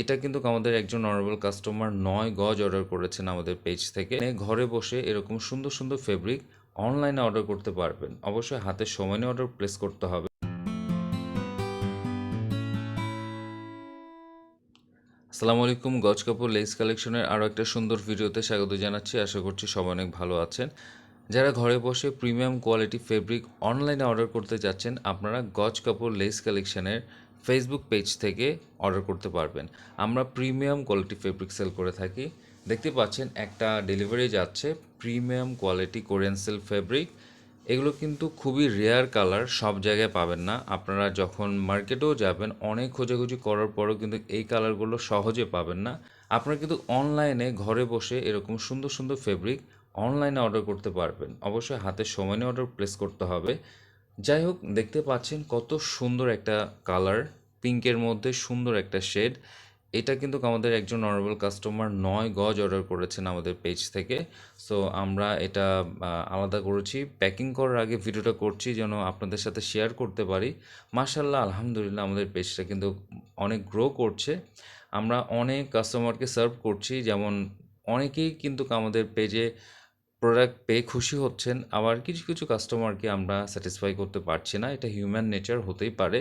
এটা কিন্তু আমাদের একজন অনারেবল কাস্টমার নয় গজ অর্ডার করেছেন আমাদের পেজ থেকে। ঘরে বসে এরকম সুন্দর সুন্দর ফেব্রিক অনলাইনে অর্ডার করতে পারবেন। অবশ্যই হাতে সময় নিয়ে অর্ডার প্লেস করতে হবে। আসসালামু আলাইকুম, গজ কাপড় লেস কালেকশনের আরও একটা সুন্দর ভিডিওতে স্বাগত জানাচ্ছি। আশা করছি সবাই অনেক ভালো আছেন। যারা ঘরে বসে প্রিমিয়াম কোয়ালিটি ফেব্রিক অনলাইনে অর্ডার করতে যাচ্ছেন, আপনারা গজ কাপড় লেস কালেকশনের ফেসবুক পেজ থেকে অর্ডার করতে পারবেন। আমরা প্রিমিয়াম কোয়ালিটি ফেব্রিক সেল করে থাকি। দেখতে পাচ্ছেন একটা ডেলিভারি যাচ্ছে premium quality Korean silk fabric এগুলো কিন্তু খুবই রেয়ার কালার সব জায়গায় পাবেন না। আপনারা যখন মার্কেটেও যাবেন, অনেক খোঁজাখুঁজি করার পরেও কিন্তু এই কালারগুলো সহজে পাবেন না। আপনারা কিন্তু অনলাইনে ঘরে বসে এরকম সুন্দর সুন্দর ফেব্রিক অনলাইনে অর্ডার করতে পারবেন। অবশ্যই হাতে সময় নিয়ে অর্ডার প্লেস করতে হবে। যাই হোক, দেখতে পাচ্ছেন কত সুন্দর একটা কালার পিঙ্কের মধ্যে সুন্দর একটা শেড এটা কিন্তু আমাদের একজন অনারেবল কাস্টমার নয় গজ অর্ডার করেছেন আমাদের পেজ থেকে। সো আমরা এটা আলাদা করেছি। প্যাকিং করার আগে ভিডিওটা করছি যেন আপনাদের সাথে শেয়ার করতে পারি। মাশাল্লাহ আলহামদুলিল্লাহ আমাদের পেজটা কিন্তু অনেক গ্রো করছে। আমরা অনেক কাস্টমারকে সার্ভ করছি। যেমন অনেকেই কিন্তু আমাদের পেজে প্রোডাক্ট পেয়ে খুশি হচ্ছেন, আবার কিছু কিছু কাস্টমারকে আমরা স্যাটিসফাই করতে পারছি না। এটা হিউম্যান নেচার হতেই পারে।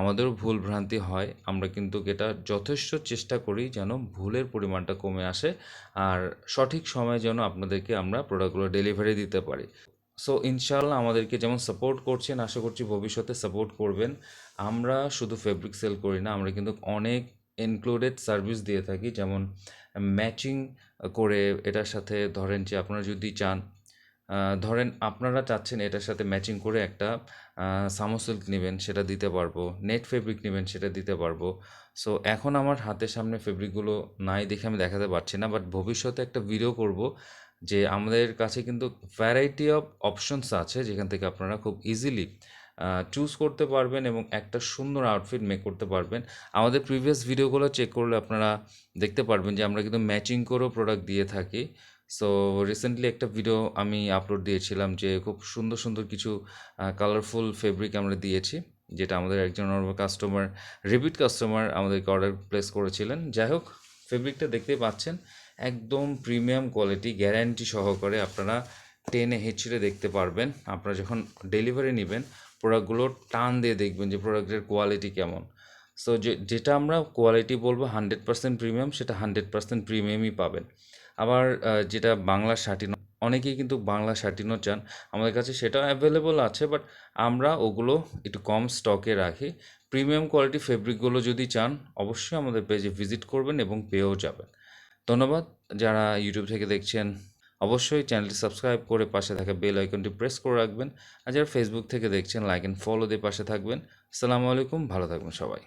আমাদেরও ভুল ভ্রান্তি হয়। আমরা কিন্তু এটা যথেষ্ট চেষ্টা করি যেন ভুলের পরিমাণটা কমে আসে আর সঠিক সময়ে যেন আপনাদেরকে আমরা প্রোডাক্টগুলো ডেলিভারি দিতে পারি। সো ইনশাল্লাহ আমাদেরকে যেমন সাপোর্ট করছেন, আশা করছি ভবিষ্যতে সাপোর্ট করবেন। আমরা শুধু ফেব্রিক সেল করি না, আমরা কিন্তু অনেক ইনক্লুডেড সার্ভিস দিয়ে থাকি, যেমন ম্যাচিং করে এটার সাথে ধরেন যে আপনারা যদি চান ধরেন আপনারা চাচ্ছেন এটার সাথে ম্যাচিং করে একটা সামোসিল্ক নেবেন, সেটা দিতে পারব নেট ফেব্রিক নেবেন, সেটা দিতে পারব। সো এখন আমার হাতের সামনে ফেব্রিকগুলো নাই দেখে আমি দেখাতে পারছি না বাট ভবিষ্যতে একটা ভিডিও করব, যে আমাদের কাছে কিন্তু ভ্যারাইটি অফ অপশনস আছে, যেখান থেকে আপনারা খুব ইজিলি চুজ করতে পারবেন এবং একটা সুন্দর আউটফিট মেক করতে পারবেন। আমাদের প্রিভিয়াস ভিডিওগুলো চেক করলে আপনারা দেখতে পারবেন যে আমরা কিন্তু ম্যাচিং করেও প্রোডাক্ট দিয়ে থাকি। সো রিসেন্টলি একটা ভিডিও আমি আপলোড দিয়েছিলাম যে খুব সুন্দর সুন্দর কিছু কালারফুল ফেব্রিক আমরা দিয়েছি, যেটা আমাদের একজন কাস্টমার রিপিট কাস্টমার আমাদেরকে অর্ডার প্লেস করেছিলেন। যাই হোক ফেব্রিকটা দেখতে পাচ্ছেন, একদম প্রিমিয়াম কোয়ালিটি গ্যারান্টি সহকারে আপনারা টেনে হেঁচড়ে দেখতে পারবেন। আপনারা যখন ডেলিভারি নেবেন প্রোডাক্টগুলো টান দিয়ে দেখবেন যে প্রোডাক্টের কোয়ালিটি কেমন। সো যে, যেটা আমরা কোয়ালিটি বলব হান্ড্রেড পার্সেন্ট প্রিমিয়াম সেটা হান্ড্রেড পার্সেন্ট প্রিমিয়ামই পাবেন। আবার যেটা বাংলা শাটিনো অনেকেই কিন্তু বাংলা শাটিনো চান। আমাদের কাছে সেটাও অ্যাভেলেবল আছে বাট আমরা ওগুলো একটু কম স্টকে রাখি। প্রিমিয়াম কোয়ালিটি ফেব্রিকগুলো যদি চান, অবশ্যই আমাদের পেজে ভিজিট করবেন এবং পেয়েও যাবেন। ধন্যবাদ। যারা ইউটিউব থেকে দেখছেন অবশ্যই চ্যানেলটি সাবস্ক্রাইব করে পাশে থাকা বেল আইকনটি প্রেস করে রাখবেন। আর যারা ফেসবুক থেকে দেখছেন লাইক অ্যান্ড ফলো দিয়ে পাশে থাকবেন। আসসালামু আলাইকুম, ভালো থাকবেন সবাই।